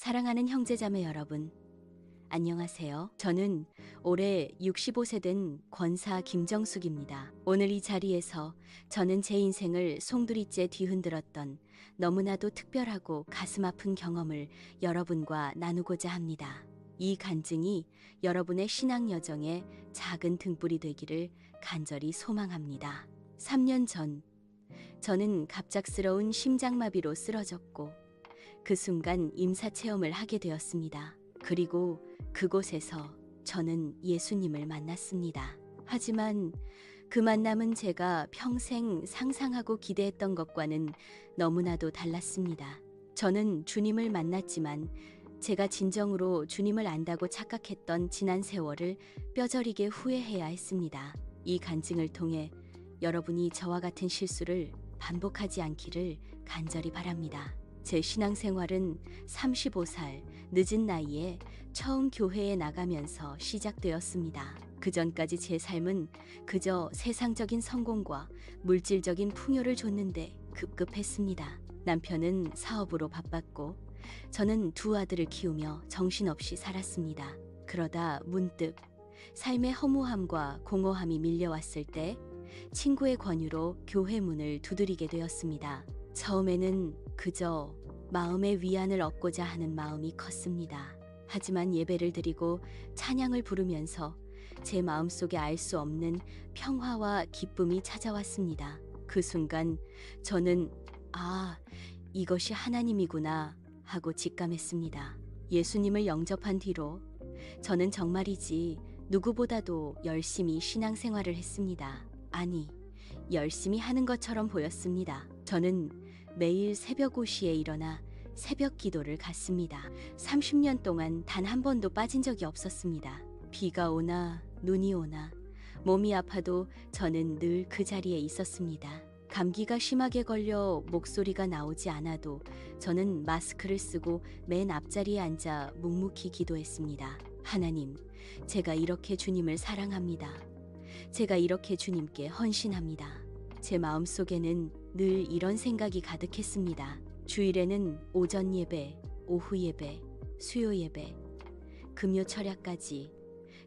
사랑하는 형제자매 여러분, 안녕하세요. 저는 올해 65세 된 권사 김정숙입니다. 오늘 이 자리에서 저는 제 인생을 송두리째 뒤흔들었던 너무나도 특별하고 가슴 아픈 경험을 여러분과 나누고자 합니다. 이 간증이 여러분의 신앙 여정에 작은 등불이 되기를 간절히 소망합니다. 3년 전, 저는 갑작스러운 심장마비로 쓰러졌고, 그 순간 임사 체험을 하게 되었습니다. 그리고 그곳에서 저는 예수님을 만났습니다. 하지만 그 만남은 제가 평생 상상하고 기대했던 것과는 너무나도 달랐습니다. 저는 주님을 만났지만 제가 진정으로 주님을 안다고 착각했던 지난 세월을 뼈저리게 후회해야 했습니다. 이 간증을 통해 여러분이 저와 같은 실수를 반복하지 않기를 간절히 바랍니다. 제 신앙생활은 35살 늦은 나이에 처음 교회에 나가면서 시작되었습니다. 그 전까지 제 삶은 그저 세상적인 성공과 물질적인 풍요를 줬는데 급급했습니다. 남편은 사업으로 바빴고 저는 두 아들을 키우며 정신없이 살았습니다. 그러다 문득 삶의 허무함과 공허함이 밀려왔을 때 친구의 권유로 교회 문을 두드리게 되었습니다. 처음에는 그저 마음의 위안을 얻고자 하는 마음이 컸습니다. 하지만 예배를 드리고 찬양을 부르면서 제 마음속에 알 수 없는 평화와 기쁨이 찾아왔습니다. 그 순간 저는 아, 이것이 하나님이구나 하고 직감했습니다. 예수님을 영접한 뒤로 저는 정말이지 누구보다도 열심히 신앙생활을 했습니다. 아니, 열심히 하는 것처럼 보였습니다. 저는 매일 새벽 5시에 일어나 새벽 기도를 갔습니다. 30년 동안 단 한 번도 빠진 적이 없었습니다. 비가 오나 눈이 오나 몸이 아파도 저는 늘 그 자리에 있었습니다. 감기가 심하게 걸려 목소리가 나오지 않아도 저는 마스크를 쓰고 맨 앞자리에 앉아 묵묵히 기도했습니다. 하나님, 제가 이렇게 주님을 사랑합니다. 제가 이렇게 주님께 헌신합니다. 제 마음 속에는 늘 이런 생각이 가득했습니다. 주일에는 오전 예배, 오후 예배, 수요 예배, 금요 철야까지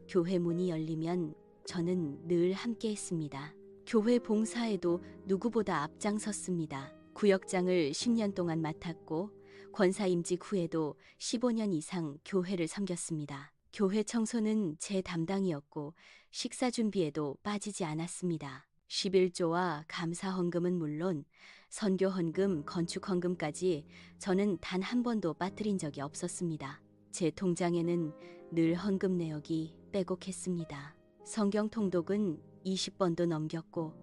교회 문이 열리면 저는 늘 함께 했습니다. 교회 봉사에도 누구보다 앞장섰습니다. 구역장을 10년 동안 맡았고 권사 임직 후에도 15년 이상 교회를 섬겼습니다. 교회 청소는 제 담당이었고 식사 준비에도 빠지지 않았습니다. 11조와 감사 헌금은 물론 선교 헌금, 건축 헌금까지 저는 단 한 번도 빠뜨린 적이 없었습니다. 제 통장에는 늘 헌금 내역이 빼곡했습니다. 성경 통독은 20번도 넘겼고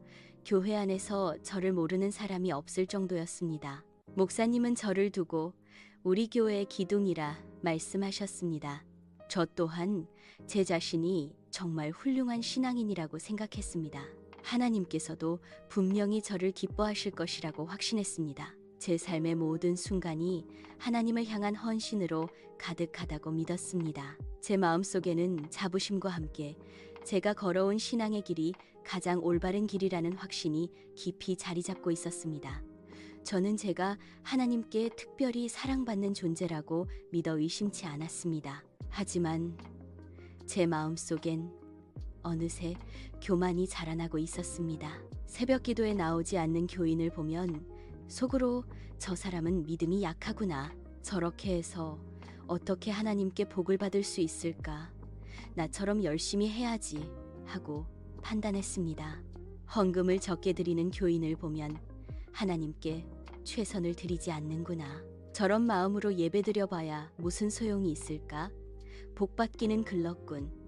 교회 안에서 저를 모르는 사람이 없을 정도였습니다. 목사님은 저를 두고 우리 교회의 기둥이라 말씀하셨습니다. 저 또한 제 자신이 정말 훌륭한 신앙인이라고 생각했습니다. 하나님께서도 분명히 저를 기뻐하실 것이라고 확신했습니다. 제 삶의 모든 순간이 하나님을 향한 헌신으로 가득하다고 믿었습니다. 제 마음속에는 자부심과 함께 제가 걸어온 신앙의 길이 가장 올바른 길이라는 확신이 깊이 자리 잡고 있었습니다. 저는 제가 하나님께 특별히 사랑받는 존재라고 믿어 의심치 않았습니다. 하지만 제 마음속엔 어느새 교만이 자라나고 있었습니다. 새벽 기도에 나오지 않는 교인을 보면 속으로 저 사람은 믿음이 약하구나. 저렇게 해서 어떻게 하나님께 복을 받을 수 있을까? 나처럼 열심히 해야지 하고 판단했습니다. 헌금을 적게 드리는 교인을 보면 하나님께 최선을 드리지 않는구나. 저런 마음으로 예배 드려봐야 무슨 소용이 있을까? 복 받기는 글렀군.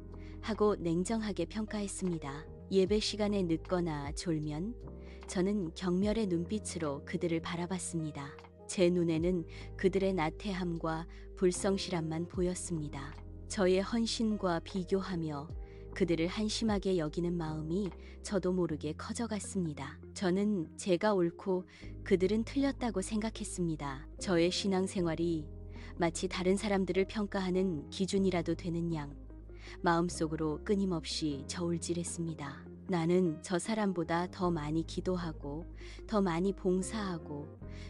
하고 냉정하게 평가했습니다. 예배 시간에 늦거나 졸면 저는 경멸의 눈빛으로 그들을 바라봤습니다. 제 눈에는 그들의 나태함과 불성실함만 보였습니다. 저의 헌신과 비교하며 그들을 한심하게 여기는 마음이 저도 모르게 커져갔습니다. 저는 제가 옳고 그들은 틀렸다고 생각했습니다. 저의 신앙생활이 마치 다른 사람들을 평가하는 기준이라도 되는 양 마음속으로 끊임없이 저울질했습니다. 나는 저 사람보다 더 많이 기도하고 더 많이 봉사하고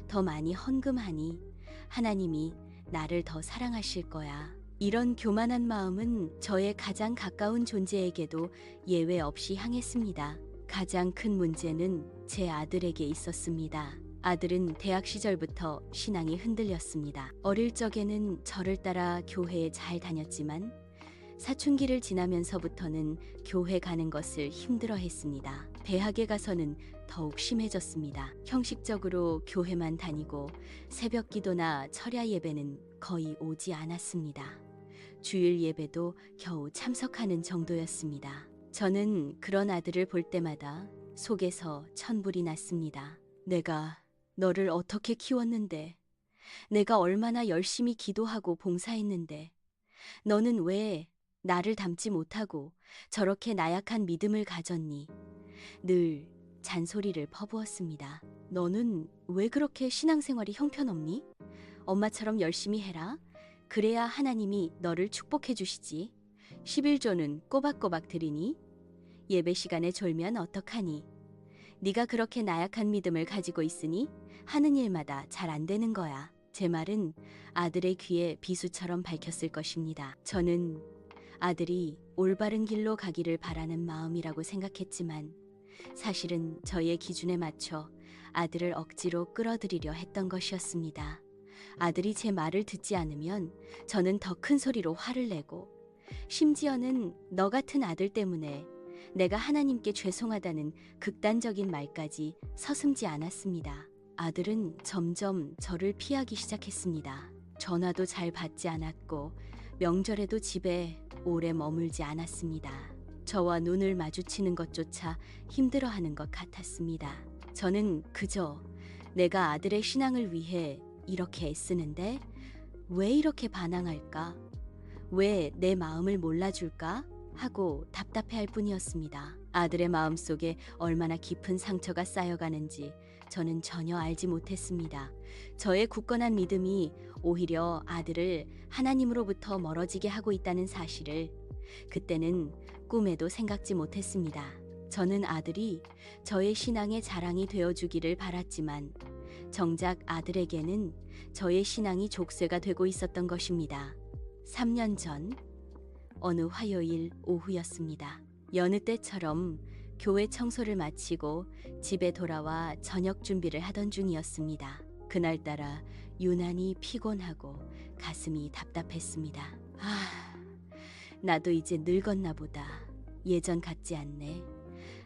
더 많이 헌금하니 하나님이 나를 더 사랑하실 거야. 이런 교만한 마음은 저의 가장 가까운 존재에게도 예외 없이 향했습니다. 가장 큰 문제는 제 아들에게 있었습니다. 아들은 대학 시절부터 신앙이 흔들렸습니다. 어릴 적에는 저를 따라 교회에 잘 다녔지만 사춘기를 지나면서부터는 교회 가는 것을 힘들어 했습니다. 대학에 가서는 더욱 심해졌습니다. 형식적으로 교회만 다니고 새벽 기도나 철야 예배는 거의 오지 않았습니다. 주일 예배도 겨우 참석하는 정도였습니다. 저는 그런 아들을 볼 때마다 속에서 천불이 났습니다. 내가 너를 어떻게 키웠는데, 내가 얼마나 열심히 기도하고 봉사했는데, 너는 왜 나를 닮지 못하고 저렇게 나약한 믿음을 가졌니? 늘 잔소리를 퍼부었습니다. 너는 왜 그렇게 신앙생활이 형편없니? 엄마처럼 열심히 해라. 그래야 하나님이 너를 축복해 주시지. 11조는 꼬박꼬박 드리니? 예배 시간에 졸면 어떡하니? 네가 그렇게 나약한 믿음을 가지고 있으니 하는 일마다 잘 안 되는 거야. 제 말은 아들의 귀에 비수처럼 밝혔을 것입니다. 저는 아들이 올바른 길로 가기를 바라는 마음이라고 생각했지만 사실은 저의 기준에 맞춰 아들을 억지로 끌어들이려 했던 것이었습니다. 아들이 제 말을 듣지 않으면 저는 더 큰 소리로 화를 내고 심지어는 너 같은 아들 때문에 내가 하나님께 죄송하다는 극단적인 말까지 서슴지 않았습니다. 아들은 점점 저를 피하기 시작했습니다. 전화도 잘 받지 않았고 명절에도 집에 오래 머물지 않았습니다. 저와 눈을 마주치는 것조차 힘들어하는 것 같았습니다. 저는 그저 내가 아들의 신앙을 위해 이렇게 애쓰는데 왜 이렇게 반항할까? 왜 내 마음을 몰라줄까? 하고 답답해할 뿐이었습니다. 아들의 마음 속에 얼마나 깊은 상처가 쌓여가는지 저는 전혀 알지 못했습니다. 저의 굳건한 믿음이 오히려 아들을 하나님으로부터 멀어지게 하고 있다는 사실을 그때는 꿈에도 생각지 못했습니다. 저는 아들이 저의 신앙의 자랑이 되어주기를 바랐지만 정작 아들에게는 저의 신앙이 족쇄가 되고 있었던 것입니다. 3년 전 어느 화요일 오후였습니다. 여느 때처럼 교회 청소를 마치고 집에 돌아와 저녁 준비를 하던 중이었습니다. 그날따라 유난히 피곤하고 가슴이 답답했습니다. 아, 나도 이제 늙었나 보다. 예전 같지 않네.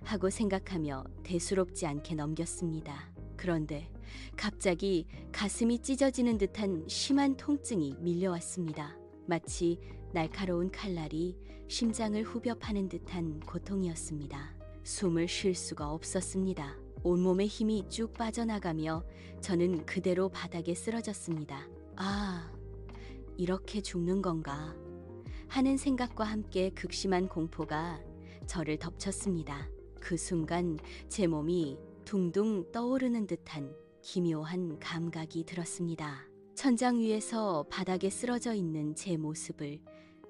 하고 생각하며 대수롭지 않게 넘겼습니다. 그런데 갑자기 가슴이 찢어지는 듯한 심한 통증이 밀려왔습니다. 마치 날카로운 칼날이 심장을 후벼 파는 듯한 고통이었습니다. 숨을 쉴 수가 없었습니다. 온몸의 힘이 쭉 빠져나가며 저는 그대로 바닥에 쓰러졌습니다. 아, 이렇게 죽는 건가? 하는 생각과 함께 극심한 공포가 저를 덮쳤습니다. 그 순간 제 몸이 둥둥 떠오르는 듯한 기묘한 감각이 들었습니다. 천장 위에서 바닥에 쓰러져 있는 제 모습을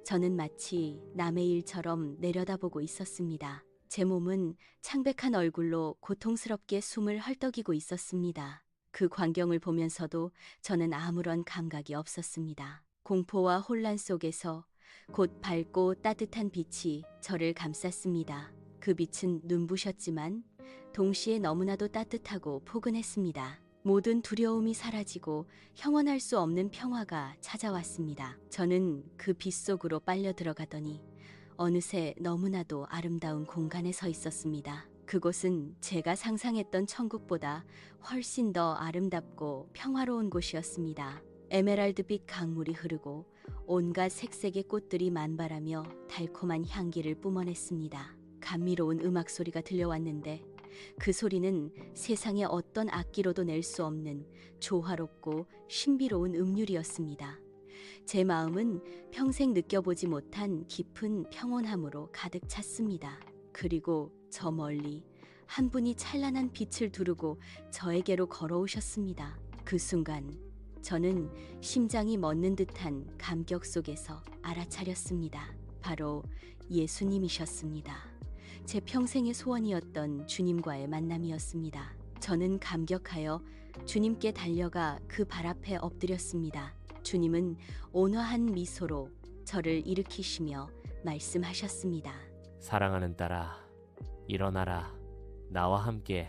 저는 마치 남의 일처럼 내려다보고 있었습니다. 제 몸은 창백한 얼굴로 고통스럽게 숨을 헐떡이고 있었습니다. 그 광경을 보면서도 저는 아무런 감각이 없었습니다. 공포와 혼란 속에서 곧 밝고 따뜻한 빛이 저를 감쌌습니다. 그 빛은 눈부셨지만 동시에 너무나도 따뜻하고 포근했습니다. 모든 두려움이 사라지고 형언할 수 없는 평화가 찾아왔습니다. 저는 그 빛 속으로 빨려 들어가더니 어느새 너무나도 아름다운 공간에 서 있었습니다. 그곳은 제가 상상했던 천국보다 훨씬 더 아름답고 평화로운 곳이었습니다. 에메랄드빛 강물이 흐르고 온갖 색색의 꽃들이 만발하며 달콤한 향기를 뿜어냈습니다. 감미로운 음악 소리가 들려왔는데 그 소리는 세상의 어떤 악기로도 낼 수 없는 조화롭고 신비로운 음률이었습니다. 제 마음은 평생 느껴보지 못한 깊은 평온함으로 가득 찼습니다. 그리고 저 멀리 한 분이 찬란한 빛을 두르고 저에게로 걸어오셨습니다. 그 순간 저는 심장이 멎는 듯한 감격 속에서 알아차렸습니다. 바로 예수님이셨습니다. 제 평생의 소원이었던 주님과의 만남이었습니다. 저는 감격하여 주님께 달려가 그 발 앞에 엎드렸습니다. 주님은 온화한 미소로 저를 일으키시며 말씀하셨습니다. 사랑하는 딸아, 일어나라. 나와 함께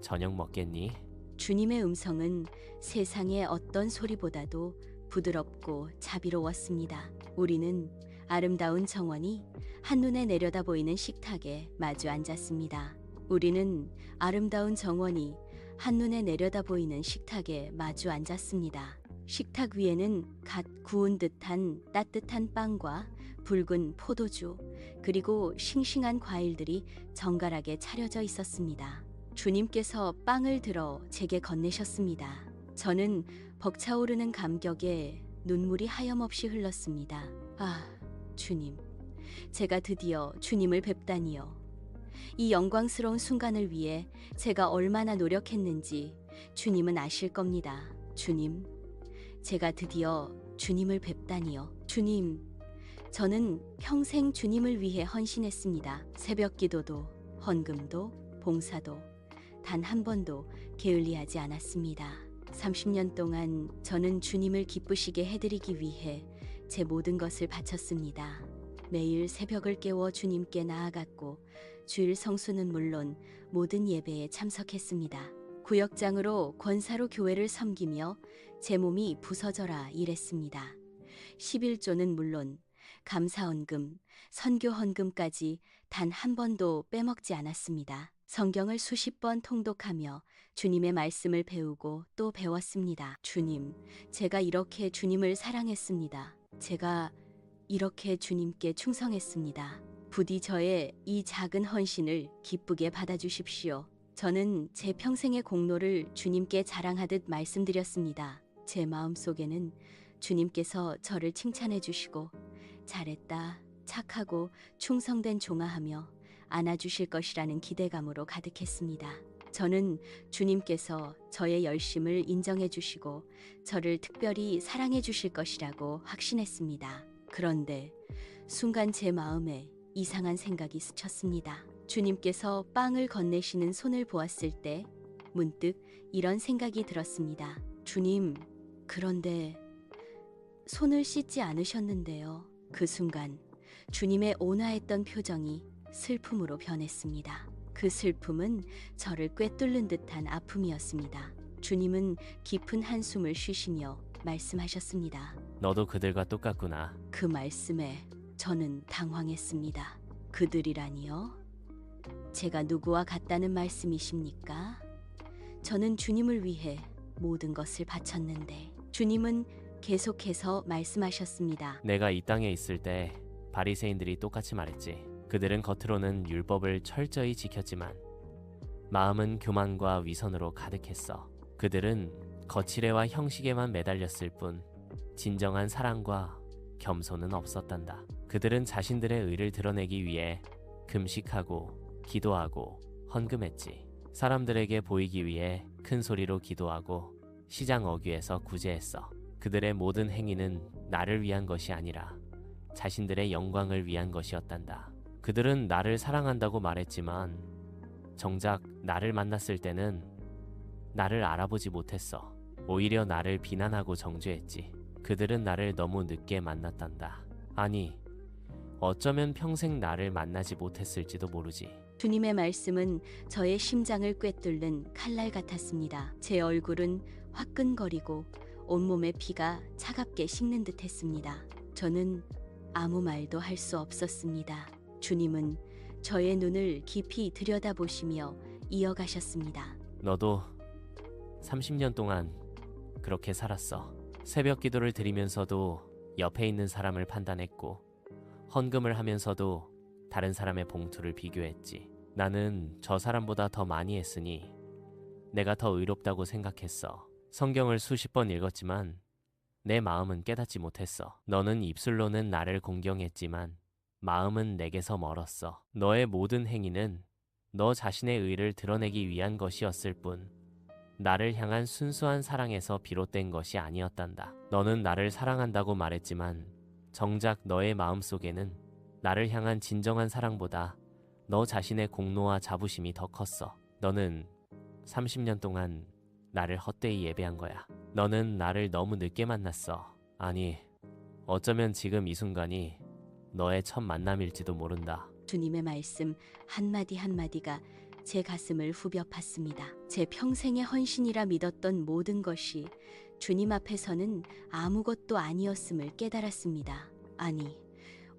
저녁 먹겠니? 주님의 음성은 세상의 어떤 소리보다도 부드럽고 자비로웠습니다. 우리는 아름다운 정원이 한눈에 내려다 보이는 식탁에 마주 앉았습니다. 우리는 아름다운 정원이 한눈에 내려다 보이는 식탁에 마주 앉았습니다. 식탁 위에는 갓 구운 듯한 따뜻한 빵과 붉은 포도주, 그리고 싱싱한 과일들이 정갈하게 차려져 있었습니다. 주님께서 빵을 들어 제게 건네셨습니다. 저는 벅차오르는 감격에 눈물이 하염없이 흘렀습니다. 아, 주님. 제가 드디어 주님을 뵙다니요. 이 영광스러운 순간을 위해 제가 얼마나 노력했는지 주님은 아실 겁니다. 주님. 제가 드디어 주님을 뵙다니요. 주님. 저는 평생 주님을 위해 헌신했습니다. 새벽 기도도, 헌금도, 봉사도 단 한 번도 게을리하지 않았습니다. 30년 동안 저는 주님을 기쁘시게 해드리기 위해 제 모든 것을 바쳤습니다. 매일 새벽을 깨워 주님께 나아갔고 주일 성수는 물론 모든 예배에 참석했습니다. 구역장으로 권사로 교회를 섬기며 제 몸이 부서져라 일했습니다. 11조는 물론 감사헌금, 선교헌금까지 단 한 번도 빼먹지 않았습니다. 성경을 수십 번 통독하며 주님의 말씀을 배우고 또 배웠습니다. 주님, 제가 이렇게 주님을 사랑했습니다. 제가 이렇게 주님께 충성했습니다. 부디 저의 이 작은 헌신을 기쁘게 받아주십시오. 저는 제 평생의 공로를 주님께 자랑하듯 말씀드렸습니다. 제 마음 속에는 주님께서 저를 칭찬해 주시고 잘했다, 착하고 충성된 종아하며 안아주실 것이라는 기대감으로 가득했습니다. 저는 주님께서 저의 열심을 인정해 주시고 저를 특별히 사랑해 주실 것이라고 확신했습니다. 그런데 순간 제 마음에 이상한 생각이 스쳤습니다. 주님께서 빵을 건네시는 손을 보았을 때 문득 이런 생각이 들었습니다. 주님, 그런데 손을 씻지 않으셨는데요. 그 순간 주님의 온화했던 표정이 슬픔으로 변했습니다. 그 슬픔은 저를 꿰뚫는 듯한 아픔이었습니다. 주님은 깊은 한숨을 쉬시며 말씀하셨습니다. 너도 그들과 똑같구나. 그 말씀에 저는 당황했습니다. 그들이라니요? 제가 누구와 같다는 말씀이십니까? 저는 주님을 위해 모든 것을 바쳤는데 주님은 계속해서 말씀하셨습니다. 내가 이 땅에 있을 때 바리새인들이 똑같이 말했지. 그들은 겉으로는 율법을 철저히 지켰지만 마음은 교만과 위선으로 가득했어. 그들은 거칠애와 형식에만 매달렸을 뿐 진정한 사랑과 겸손은 없었단다. 그들은 자신들의 의를 드러내기 위해 금식하고 기도하고 헌금했지. 사람들에게 보이기 위해 큰 소리로 기도하고 시장 어귀에서 구제했어. 그들의 모든 행위는 나를 위한 것이 아니라 자신들의 영광을 위한 것이었단다. 그들은 나를 사랑한다고 말했지만 정작 나를 만났을 때는 나를 알아보지 못했어. 오히려 나를 비난하고 정죄했지. 그들은 나를 너무 늦게 만났단다. 아니, 어쩌면 평생 나를 만나지 못했을지도 모르지. 주님의 말씀은 저의 심장을 꿰뚫는 칼날 같았습니다. 제 얼굴은 화끈거리고 온몸의 피가 차갑게 식는 듯 했습니다. 저는 아무 말도 할 수 없었습니다. 주님은 저의 눈을 깊이 들여다보시며 이어가셨습니다. 너도 30년 동안 그렇게 살았어. 새벽 기도를 드리면서도 옆에 있는 사람을 판단했고, 헌금을 하면서도 다른 사람의 봉투를 비교했지. 나는 저 사람보다 더 많이 했으니 내가 더 의롭다고 생각했어. 성경을 수십 번 읽었지만 내 마음은 깨닫지 못했어. 너는 입술로는 나를 공경했지만 마음은 내게서 멀었어. 너의 모든 행위는 너 자신의 의를 드러내기 위한 것이었을 뿐 나를 향한 순수한 사랑에서 비롯된 것이 아니었단다. 너는 나를 사랑한다고 말했지만 정작 너의 마음 속에는 나를 향한 진정한 사랑보다 너 자신의 공로와 자부심이 더 컸어. 너는 30년 동안 나를 헛되이 예배한 거야. 너는 나를 너무 늦게 만났어. 아니, 어쩌면 지금 이 순간이 너의 첫 만남일지도 모른다. 주님의 말씀 한마디 한마디가 제 가슴을 후벼 팠습니다. 제 평생의 헌신이라 믿었던 모든 것이 주님 앞에서는 아무것도 아니었음을 깨달았습니다. 아니,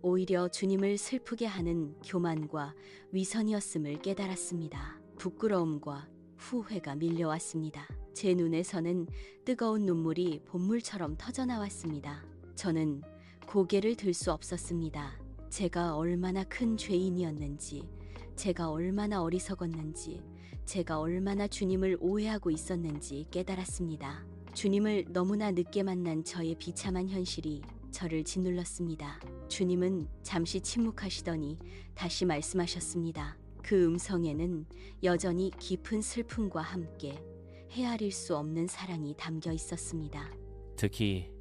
오히려 주님을 슬프게 하는 교만과 위선이었음을 깨달았습니다. 부끄러움과 후회가 밀려왔습니다. 제 눈에서는 뜨거운 눈물이 본물처럼 터져나왔습니다. 저는 고개를 들 수 없었습니다. 제가 얼마나 큰 죄인이었는지, 제가 얼마나 어리석었는지, 제가 얼마나 주님을 오해하고 있었는지 깨달았습니다. 주님을 너무나 늦게 만난 저의 비참한 현실이 저를 짓눌렀습니다. 주님은 잠시 침묵하시더니 다시 말씀하셨습니다. 그 음성에는 여전히 깊은 슬픔과 함께 헤아릴 수 없는 사랑이 담겨 있었습니다. 특히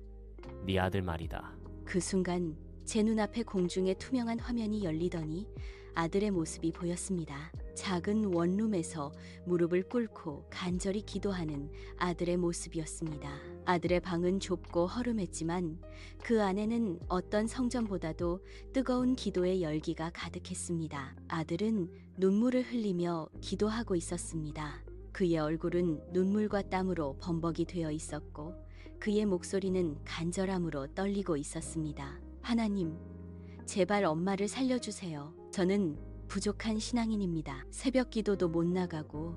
네 아들 말이다. 그 순간 제 눈앞에 공중에 투명한 화면이 열리더니 아들의 모습이 보였습니다. 작은 원룸에서 무릎을 꿇고 간절히 기도하는 아들의 모습이었습니다. 아들의 방은 좁고 허름했지만 그 안에는 어떤 성전보다도 뜨거운 기도의 열기가 가득했습니다. 아들은 눈물을 흘리며 기도하고 있었습니다. 그의 얼굴은 눈물과 땀으로 범벅이 되어 있었고 그의 목소리는 간절함으로 떨리고 있었습니다. 하나님, 제발 엄마를 살려주세요. 저는 부족한 신앙인입니다. 새벽 기도도 못 나가고,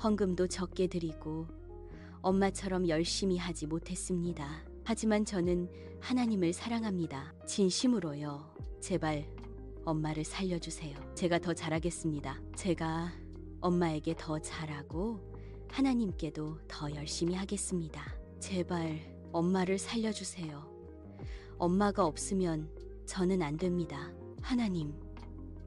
헌금도 적게 드리고, 엄마처럼 열심히 하지 못했습니다. 하지만 저는 하나님을 사랑합니다. 진심으로요. 제발 엄마를 살려주세요. 제가 더 잘하겠습니다. 제가 엄마에게 더 잘하고, 하나님께도 더 열심히 하겠습니다. 제발 엄마를 살려주세요. 엄마가 없으면 저는 안 됩니다. 하나님,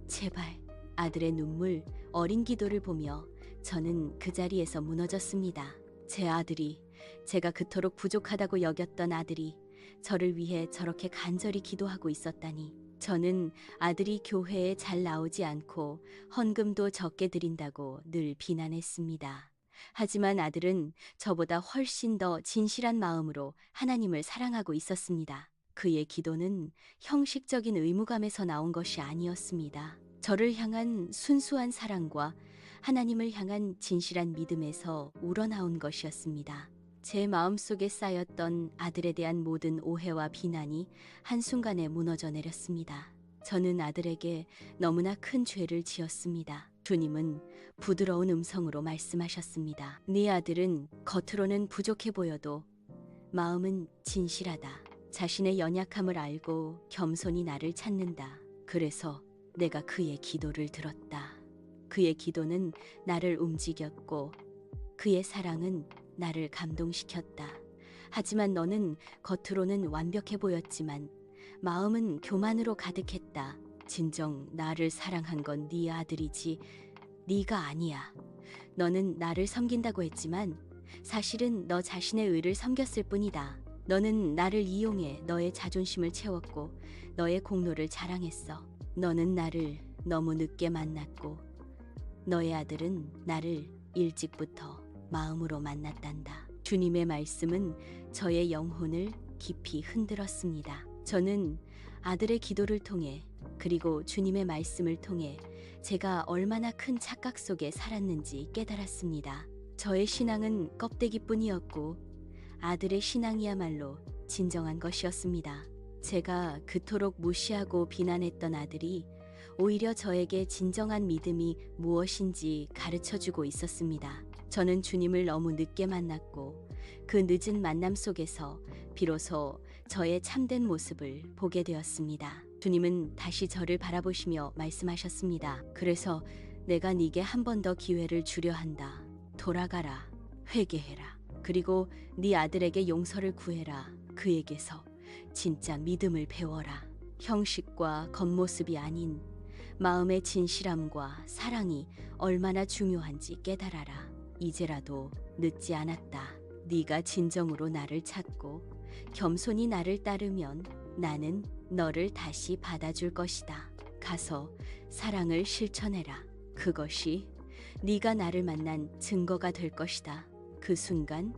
제발 아들의 눈물, 어린 기도를 보며 저는 그 자리에서 무너졌습니다. 제 아들이 제가 그토록 부족하다고 여겼던 아들이 저를 위해 저렇게 간절히 기도하고 있었다니. 저는 아들이 교회에 잘 나오지 않고 헌금도 적게 드린다고 늘 비난했습니다. 하지만 아들은 저보다 훨씬 더 진실한 마음으로 하나님을 사랑하고 있었습니다. 그의 기도는 형식적인 의무감에서 나온 것이 아니었습니다. 저를 향한 순수한 사랑과 하나님을 향한 진실한 믿음에서 우러나온 것이었습니다. 제 마음속에 쌓였던 아들에 대한 모든 오해와 비난이 한순간에 무너져 내렸습니다. 저는 아들에게 너무나 큰 죄를 지었습니다. 주님은 부드러운 음성으로 말씀하셨습니다. 네 아들은 겉으로는 부족해 보여도 마음은 진실하다. 자신의 연약함을 알고 겸손히 나를 찾는다. 그래서 내가 그의 기도를 들었다. 그의 기도는 나를 움직였고 그의 사랑은 나를 감동시켰다. 하지만 너는 겉으로는 완벽해 보였지만 마음은 교만으로 가득했다. 진정 나를 사랑한 건 네 아들이지 네가 아니야. 너는 나를 섬긴다고 했지만 사실은 너 자신의 의를 섬겼을 뿐이다. 너는 나를 이용해 너의 자존심을 채웠고 너의 공로를 자랑했어. 너는 나를 너무 늦게 만났고 너의 아들은 나를 일찍부터 마음으로 만났단다. 주님의 말씀은 저의 영혼을 깊이 흔들었습니다. 저는 아들의 기도를 통해 그리고 주님의 말씀을 통해 제가 얼마나 큰 착각 속에 살았는지 깨달았습니다. 저의 신앙은 껍데기뿐이었고 아들의 신앙이야말로 진정한 것이었습니다. 제가 그토록 무시하고 비난했던 아들이 오히려 저에게 진정한 믿음이 무엇인지 가르쳐 주고 있었습니다. 저는 주님을 너무 늦게 만났고 그 늦은 만남 속에서 비로소 저의 참된 모습을 보게 되었습니다. 주님은 다시 저를 바라보시며 말씀하셨습니다. 그래서 내가 네게 한 번 더 기회를 주려 한다. 돌아가라. 회개해라. 그리고 네 아들에게 용서를 구해라. 그에게서 진짜 믿음을 배워라. 형식과 겉모습이 아닌 마음의 진실함과 사랑이 얼마나 중요한지 깨달아라. 이제라도 늦지 않았다. 네가 진정으로 나를 찾고 겸손히 나를 따르면 나는 너를 다시 받아줄 것이다. 가서 사랑을 실천해라. 그것이 네가 나를 만난 증거가 될 것이다. 그 순간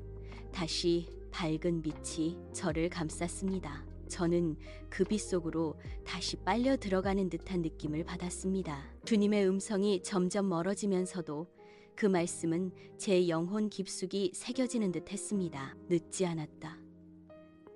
다시 밝은 빛이 저를 감쌌습니다. 저는 그 빛 속으로 다시 빨려 들어가는 듯한 느낌을 받았습니다. 주님의 음성이 점점 멀어지면서도 그 말씀은 제 영혼 깊숙이 새겨지는 듯 했습니다. 늦지 않았다.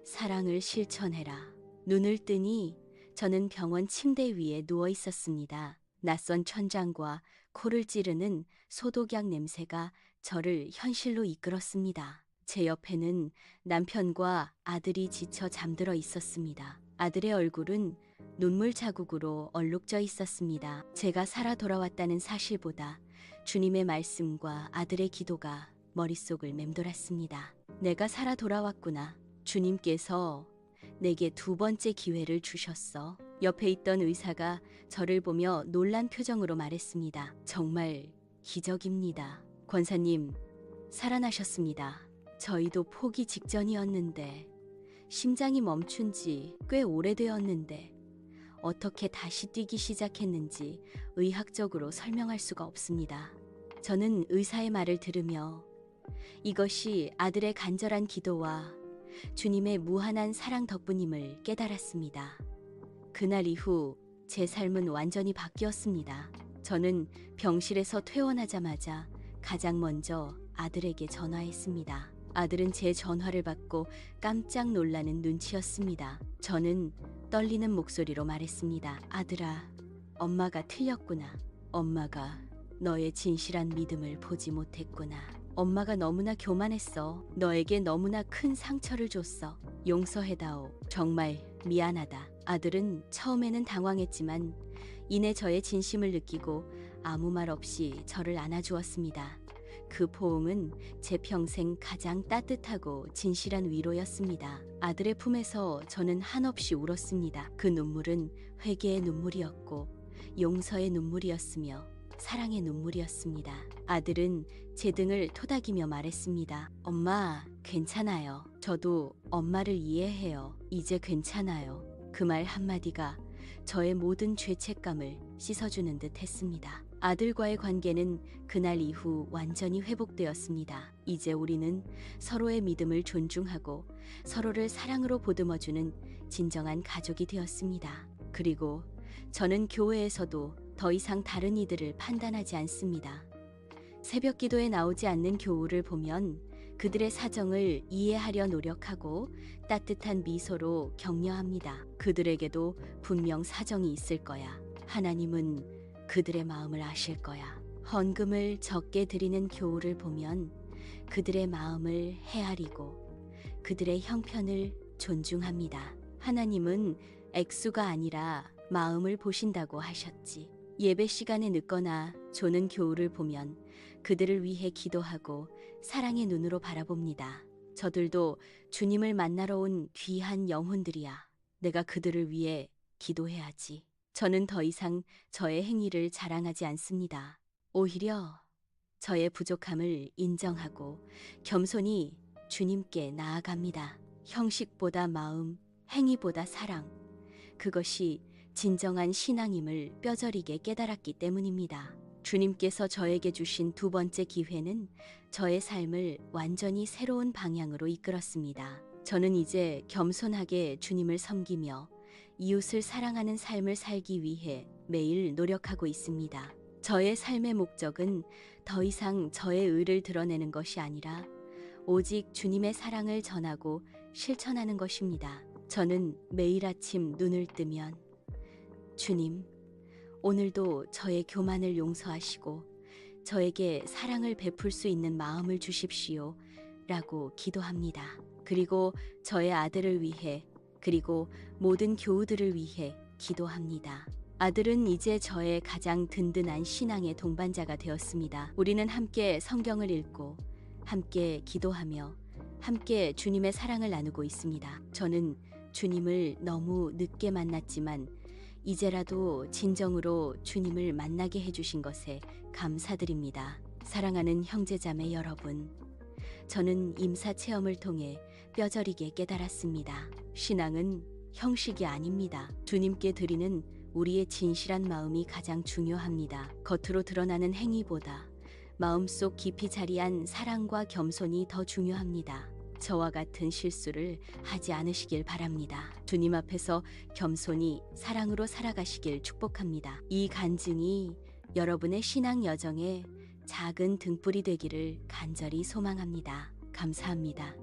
사랑을 실천해라. 눈을 뜨니 저는 병원 침대 위에 누워 있었습니다. 낯선 천장과 코를 찌르는 소독약 냄새가 저를 현실로 이끌었습니다. 제 옆에는 남편과 아들이 지쳐 잠들어 있었습니다. 아들의 얼굴은 눈물 자국으로 얼룩져 있었습니다. 제가 살아 돌아왔다는 사실보다 주님의 말씀과 아들의 기도가 머릿속을 맴돌았습니다. 내가 살아 돌아왔구나. 주님께서 내게 두 번째 기회를 주셨어. 옆에 있던 의사가 저를 보며 놀란 표정으로 말했습니다. 정말 기적입니다. 권사님, 살아나셨습니다. 저희도 포기 직전이었는데, 심장이 멈춘 지 꽤 오래되었는데, 어떻게 다시 뛰기 시작했는지 의학적으로 설명할 수가 없습니다. 저는 의사의 말을 들으며 이것이 아들의 간절한 기도와 주님의 무한한 사랑 덕분임을 깨달았습니다. 그날 이후 제 삶은 완전히 바뀌었습니다. 저는 병실에서 퇴원하자마자 가장 먼저 아들에게 전화했습니다. 아들은 제 전화를 받고 깜짝 놀라는 눈치였습니다. 저는 떨리는 목소리로 말했습니다. 아들아, 엄마가 틀렸구나. 엄마가 너의 진실한 믿음을 보지 못했구나. 엄마가 너무나 교만했어. 너에게 너무나 큰 상처를 줬어. 용서해다오. 정말 미안하다. 아들은 처음에는 당황했지만 이내 저의 진심을 느끼고 아무 말 없이 저를 안아주었습니다. 그 포옹은 제 평생 가장 따뜻하고 진실한 위로였습니다. 아들의 품에서 저는 한없이 울었습니다. 그 눈물은 회개의 눈물이었고 용서의 눈물이었으며 사랑의 눈물이었습니다. 아들은 제 등을 토닥이며 말했습니다. 엄마, 괜찮아요. 저도 엄마를 이해해요. 이제 괜찮아요. 그 말 한마디가 저의 모든 죄책감을 씻어주는 듯 했습니다. 아들과의 관계는 그날 이후 완전히 회복되었습니다. 이제 우리는 서로의 믿음을 존중하고 서로를 사랑으로 보듬어주는 진정한 가족이 되었습니다. 그리고 저는 교회에서도 더 이상 다른 이들을 판단하지 않습니다. 새벽 기도에 나오지 않는 교우를 보면 그들의 사정을 이해하려 노력하고 따뜻한 미소로 격려합니다. 그들에게도 분명 사정이 있을 거야. 하나님은 그들의 마음을 아실 거야. 헌금을 적게 드리는 교우를 보면 그들의 마음을 헤아리고 그들의 형편을 존중합니다. 하나님은 액수가 아니라 마음을 보신다고 하셨지. 예배 시간에 늦거나 조는 교우를 보면 그들을 위해 기도하고 사랑의 눈으로 바라봅니다. 저들도 주님을 만나러 온 귀한 영혼들이야. 내가 그들을 위해 기도해야지. 저는 더 이상 저의 행위를 자랑하지 않습니다. 오히려 저의 부족함을 인정하고 겸손히 주님께 나아갑니다. 형식보다 마음, 행위보다 사랑. 그것이 진정한 신앙임을 뼈저리게 깨달았기 때문입니다. 주님께서 저에게 주신 두 번째 기회는 저의 삶을 완전히 새로운 방향으로 이끌었습니다. 저는 이제 겸손하게 주님을 섬기며 이웃을 사랑하는 삶을 살기 위해 매일 노력하고 있습니다. 저의 삶의 목적은 더 이상 저의 의를 드러내는 것이 아니라 오직 주님의 사랑을 전하고 실천하는 것입니다. 저는 매일 아침 눈을 뜨면 주님, 오늘도 저의 교만을 용서하시고 저에게 사랑을 베풀 수 있는 마음을 주십시오. 라고 기도합니다. 그리고 저의 아들을 위해 그리고 모든 교우들을 위해 기도합니다. 아들은 이제 저의 가장 든든한 신앙의 동반자가 되었습니다. 우리는 함께 성경을 읽고 함께 기도하며 함께 주님의 사랑을 나누고 있습니다. 저는 주님을 너무 늦게 만났지만 이제라도 진정으로 주님을 만나게 해주신 것에 감사드립니다. 사랑하는 형제자매 여러분, 저는 임사 체험을 통해 뼈저리게 깨달았습니다. 신앙은 형식이 아닙니다. 주님께 드리는 우리의 진실한 마음이 가장 중요합니다. 겉으로 드러나는 행위보다 마음속 깊이 자리한 사랑과 겸손이 더 중요합니다. 저와 같은 실수를 하지 않으시길 바랍니다. 주님 앞에서 겸손히 사랑으로 살아가시길 축복합니다. 이 간증이 여러분의 신앙 여정에 작은 등불이 되기를 간절히 소망합니다. 감사합니다.